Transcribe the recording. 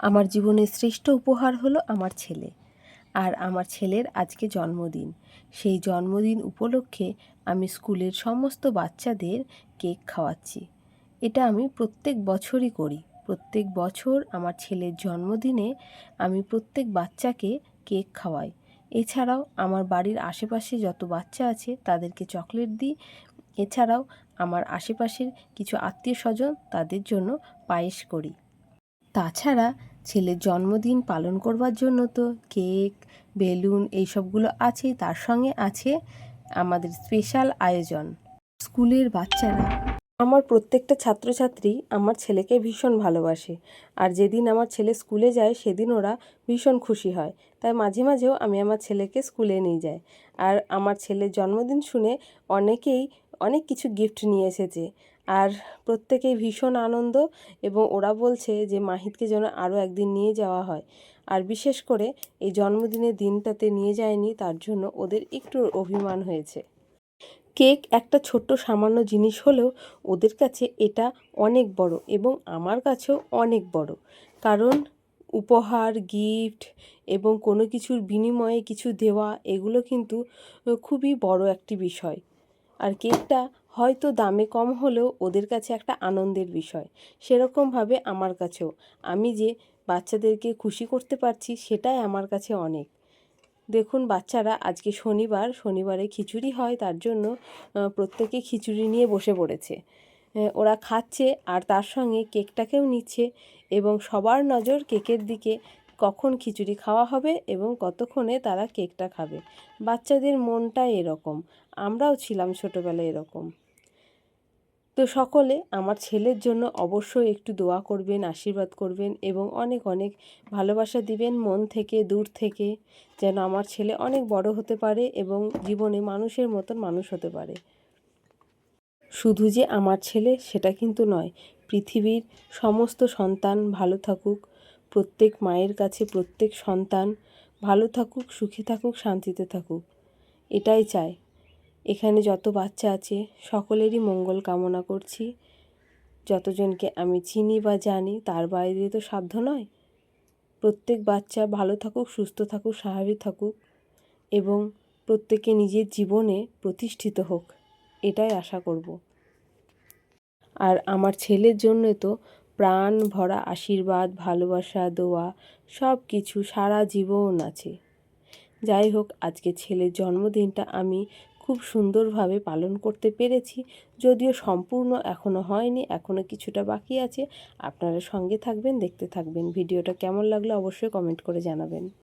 আমার জীবনের শ্রেষ্ঠ উপহার হলো আমার ছেলে। আর আমার ছেলের আজকে জন্মদিন। সেই জন্মদিন উপলক্ষে আমি স্কুলের সমস্ত বাচ্চাদের কেক খাওয়াচ্ছি। এটা আমি প্রত্যেক বছরই করি। প্রত্যেক বছর আমার ছেলের জন্মদিনে আমি প্রত্যেক বাচ্চাকে কেক খাওয়াই। এছাড়াও আমার বাড়ির আশেপাশে যত বাচ্চা আছে তাদেরকে চকলেট দিই। এছাড়াও আমার আশেপাশের কিছু আত্মীয় স্বজন তাদের জন্য পায়েস করি। তাছাড়া ছেলের জন্মদিন পালন করবার জন্য তো কেক, বেলুন এইসবগুলো আছেই তার সঙ্গে আছে আমাদের স্পেশাল আয়োজন, স্কুলের বাচ্চারা। আমার প্রত্যেকটা ছাত্রছাত্রী আমার ছেলেকে ভীষণ ভালোবাসে আর যেদিন আমার ছেলে স্কুলে যায় সেদিন ওরা ভীষণ খুশি হয়। তাই মাঝে মাঝেও আমি আমার ছেলেকে স্কুলে নিয়ে যাই আর আমার ছেলের জন্মদিন শুনে অনেকেই অনেক কিছু গিফট নিয়ে এসেছে। আর প্রত্যেকেই ভীষণ আনন্দ এবং ওরা বলছে যে মাহিতকে যেন আরও একদিন নিয়ে যাওয়া হয়। আর বিশেষ করে এই জন্মদিনের দিনটাতে নিয়ে যায়নি, তার জন্য ওদের একটু অভিমান হয়েছে। কেক একটা ছোট্ট সামান্য জিনিস হলেও ওদের কাছে এটা অনেক বড় এবং আমার কাছেও অনেক বড়। কারণ উপহার, গিফট এবং কোনো কিছুর বিনিময়ে কিছু দেওয়া, এগুলো কিন্তু খুবই বড় একটি বিষয়। আর কেকটা হয়তো দামে কম হলেও ওদের কাছে একটা আনন্দের বিষয়। সেরকমভাবে আমার কাছেও। আমি যে বাচ্চাদেরকে খুশি করতে পারছি, সেটাই আমার কাছে অনেক। দেখুন, বাচ্চারা আজকে শনিবার, শনিবারে খিচুড়ি হয়, তার জন্য প্রত্যেকে খিচুড়ি নিয়ে বসে পড়েছে। ওরা খাচ্ছে আর তার সঙ্গে কেকটাকেও নিচ্ছে এবং সবার নজর কেকের দিকে কখন খিচুড়ি খাওয়া হবে এবং কতক্ষণে তারা কেকটা খাবে। বাচ্চাদের মনটা এরকম। আমরাও ছিলাম ছোটোবেলায় এরকম। তো সকলে আমার ছেলের জন্য অবশ্যই একটু দোয়া করবেন, আশীর্বাদ করবেন এবং অনেক অনেক ভালোবাসা দিবেন মন থেকে, দূর থেকে, যেন আমার ছেলে অনেক বড় হতে পারে এবং জীবনে মানুষের মতন মানুষ হতে পারে। শুধু যে আমার ছেলে সেটা কিন্তু নয়, পৃথিবীর সমস্ত সন্তান ভালো থাকুক। প্রত্যেক মায়ের কাছে প্রত্যেক সন্তান ভালো থাকুক, সুখী থাকুক, শান্তিতে থাকুক। এটাই চাই। এখানে যত বাচ্চা আছে, সকলেরই মঙ্গল কামনা করছি। যতজনকে আমি চিনি বা জানি, তার বাইরে তো সাধ্য নয়। প্রত্যেক বাচ্চা ভালো থাকুক, সুস্থ থাকুক, স্বাভাবিক থাকুক এবং প্রত্যেকে নিজের জীবনে প্রতিষ্ঠিত হোক। এটাই আশা করব। আর আমার ছেলের জন্য তো প্রাণ ভরা আশীর্বাদ, ভালোবাসা, দোয়া সব কিছু সারা জীবন আছে। যাই হোক, আজকে ছেলের জন্মদিনটা আমি খুব সুন্দরভাবে পালন করতে পেরেছি। যদিও সম্পূর্ণ এখনও হয়নি এখনও কিছুটা বাকি আছে। আপনারা সঙ্গে থাকবেন, দেখতে থাকবেন। ভিডিওটা কেমন লাগল অবশ্যই কমেন্ট করে জানাবেন।